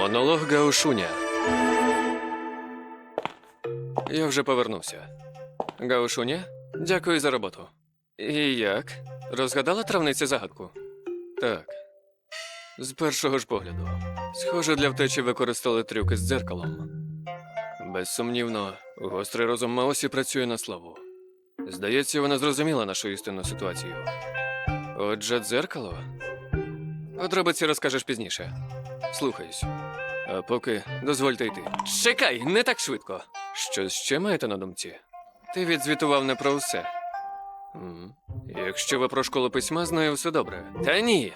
Монолог Гаушуня. Я вже повернувся. Гаушуня, дякую за роботу. І як? Розгадала травниці загадку? Так. З першого ж погляду. Схоже, для втечі використали трюки з дзеркалом. Безсумнівно, гострий розум Маосі працює на славу. Здається, вона зрозуміла нашу істинну ситуацію. Отже, дзеркало? Подробиці розкажеш пізніше. Слухаюсь. А поки дозвольте йти. Чекай, не так швидко. Щось ще маєте на думці? Ти відзвітував не про все. М. Якщо ви про школу письма, знаю все добре. Та ні.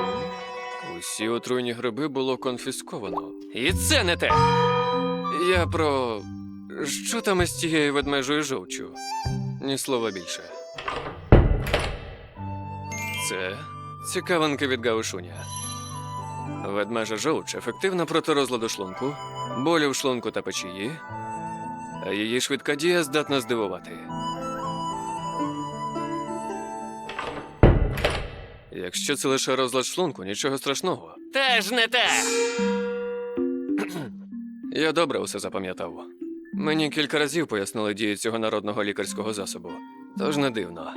М. Усі отруйні гриби було конфісковано. І це не те. Я про. Що там із тією ведмежою жовчу? Ні слова більше. Це цікавинки від Гаушуня. Ведмежа жовч ефективна проти розладу шлунку, болю в шлунку та печії, а її швидка дія здатна здивувати. Якщо це лише розлад шлунку, нічого страшного. Теж не те. Я добре усе запам'ятав. Мені кілька разів пояснили дію цього народного лікарського засобу, тож не дивно.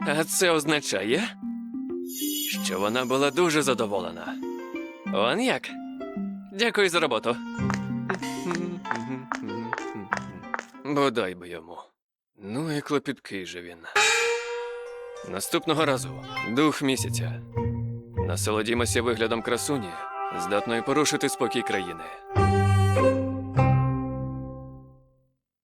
А це означає, що вона була дуже задоволена. Он як? Дякую за роботу. Бодай би йому. Ну і клопіткий же він. Наступного разу дух місяця. Насолодімося виглядом красуні, здатної порушити спокій країни.